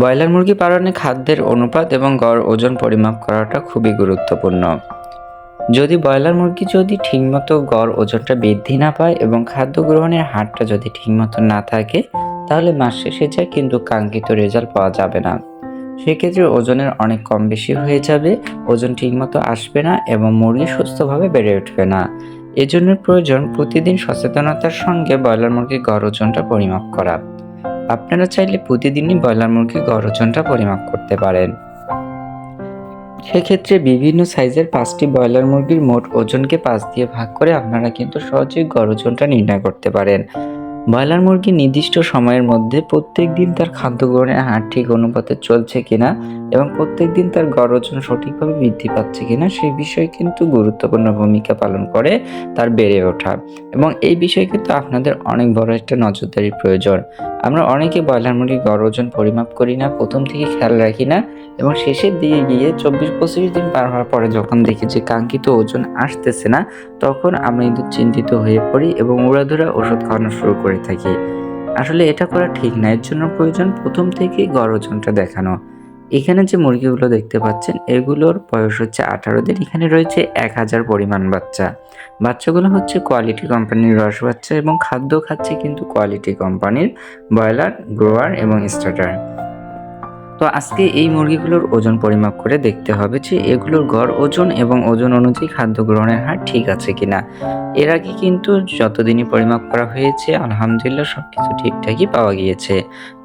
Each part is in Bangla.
ব্রয়লার মুরগি পালনে খাদ্যের অনুপাত এবং গড় ওজন পরিমাপ করাটা খুবই গুরুত্বপূর্ণ। যদি ব্রয়লার মুরগি যদি ঠিকমতো গড় ওজনটা বৃদ্ধি না পায় এবং খাদ্য গ্রহণের হারটা যদি ঠিকমতো না থাকে, তাহলে মাস শেষে যায় কিন্তু কাঙ্ক্ষিত রেজাল্ট পাওয়া যাবে না। সেক্ষেত্রে ওজনের অনেক কম বেশি হয়ে যাবে, ওজন ঠিকমতো আসবে না এবং মুরগি সুস্থভাবে বেড়ে উঠবে না। এজন্য প্রয়োজন প্রতিদিন সচেতনতার সঙ্গে ব্রয়লার মুরগির গড় ওজনটা পরিমাপ করা। আপনারা চাইলে প্রতিদিনই ব্রয়লার মুরগির গড় ওজনটা পরিমাপ করতে পারেন। সেক্ষেত্রে বিভিন্ন সাইজের পাঁচটি ব্রয়লার মুরগির মোট ওজনকে পাঁচ দিয়ে ভাগ করে আপনারা কিন্তু সহজেই গড় ওজনটা নির্ণয় করতে পারেন। ব্রয়লার মুরগি নির্দিষ্ট সময়ের মধ্যে প্রত্যেক দিন তার খাদ্য গ্রহণের হার ঠিক অনুপাতে চলছে কিনা এবং প্রত্যেক দিন তার গড় ওজন সঠিকভাবে বৃদ্ধি পাচ্ছে কিনা সেই বিষয়ে কিন্তু গুরুত্বপূর্ণ ভূমিকা পালন করে তার বেড়ে ওঠা। এবং এই বিষয়ে কিন্তু আপনাদের অনেক বড় একটা নজরদারির প্রয়োজন। আমরা অনেকে ব্রয়লার মুরগির গড় ওজন পরিমাপ করি না, প্রথম থেকে খেয়াল রাখি না এবং শেষের দিকে গিয়ে চব্বিশ পঁচিশ দিন পার হওয়ার পরে যখন দেখি যে কাঙ্ক্ষিত ওজন আসতেছে না, তখন আমরা কিন্তু চিন্তিত হয়ে পড়ি এবং উড়াধুরা ওষুধ খাওয়ানো শুরু করে। থাকি। আসলে এটা করা ঠিক না, এর জন্য প্রয়োজন প্রথম থেকেই গড় ওজনটা দেখানো। এখানে যে মুরগিগুলো দেখতে পাচ্ছেন, এগুলোর বয়স হচ্ছে আঠারো দিন, এখানে রয়েছে এক হাজার পরিমাণ বাচ্চা। বাচ্চাগুলো হচ্ছে কোয়ালিটি কোম্পানির রস বাচ্চা এবং খাদ্য খাচ্ছে কিন্তু কোয়ালিটি কোম্পানির ব্রয়লার, গ্রোয়ার এবং স্টার্টার। তো আজকে এই মুরগিগুলোর ওজন পরিমাপ করে দেখতে হবে যে এগুলোর গড় ওজন এবং ওজন অনুযায়ী খাদ্য গ্রহণের হার ঠিক আছে কিনা। এর আগে কিন্তু যতদিনই পরিমাপ করা হয়েছে, আলহামদুলিল্লাহ সব কিছু ঠিকঠাকই পাওয়া গিয়েছে।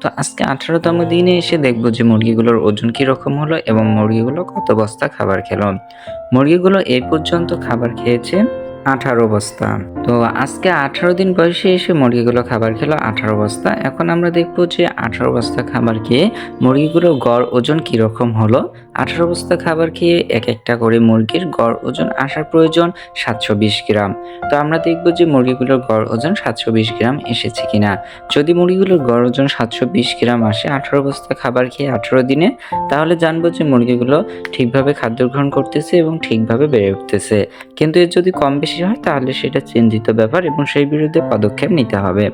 তো আজকে আঠারোতম দিনে এসে দেখব যে মুরগিগুলোর ওজন কীরকম হলো এবং মুরগিগুলো কত বস্তা খাবার খেলো। মুরগিগুলো এই পর্যন্ত খাবার খেয়েছে আঠারো বস্তা। তো আজকে আঠারো দিন বয়সে এসে মুরগিগুলো খাবার খেলো আঠারো বস্তা। এখন আমরা দেখব যে আঠারো বস্তা খাবার খেয়ে মুরগিগুলোর গড় ওজন কীরকম হলো। আঠারো বস্তা খাবার খেয়ে এক একটা করে মুরগির গড় ওজন আসার প্রয়োজন সাতশো বিশ গ্রাম। তো আমরা দেখব যে মুরগিগুলোর গড় ওজন সাতশো বিশ গ্রাম এসেছে কিনা। যদি মুরগিগুলোর গড় ওজন সাতশো বিশ গ্রাম আসে আঠারো বস্তা খাবার খেয়ে আঠারো দিনে, তাহলে জানব যে মুরগিগুলো ঠিকভাবে খাদ্য গ্রহণ করতেছে এবং ঠিকভাবে বেড়ে উঠতেছে। কিন্তু এর যদি কম বেশি হয়, তাহলে সেটা চিন্তিত ব্যাপার এবং সেই বিরুদ্ধে পদক্ষেপ নিতে হবে।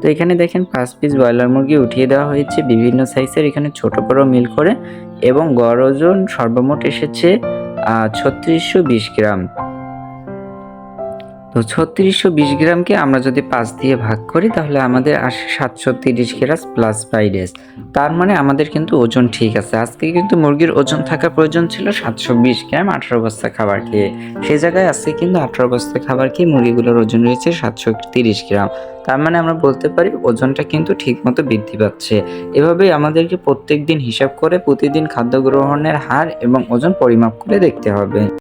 তো এখানে দেখেন পাঁচ পিস ব্রয়লার মুরগি উঠিয়ে দেওয়া হয়েছে। বিভিন্ন সাইজের এখানে ছোট বড় মিল করে এবং গড় ওজন সর্বমোট এসেছে ছত্রিশশো বিশ গ্রাম। তো ছত্রিশশো বিশ গ্রামকে আমরা যদি পাঁচ দিয়ে ভাগ করি, তাহলে আমাদের আসে সাতশো তিরিশ গ্রাম প্লাস বাইডেস তার মানে আমাদের কিন্তু ওজন ঠিক আছে। আজকে কিন্তু মুরগির ওজন থাকা প্রয়োজন ছিল সাতশো বিশ গ্রাম আঠারো বস্তা খাবার খেয়ে। সেই জায়গায় আজকে কিন্তু আঠারো বস্তা খাবার খেয়ে মুরগিগুলোর ওজন রয়েছে সাতশো তিরিশ গ্রাম। তার মানে আমরা বলতে পারি ওজনটা কিন্তু ঠিকমতো বৃদ্ধি পাচ্ছে। এভাবেই আমাদেরকে প্রত্যেক দিন হিসাব করে প্রতিদিন খাদ্য গ্রহণের হার এবং ওজন পরিমাপ করে দেখতে হবে।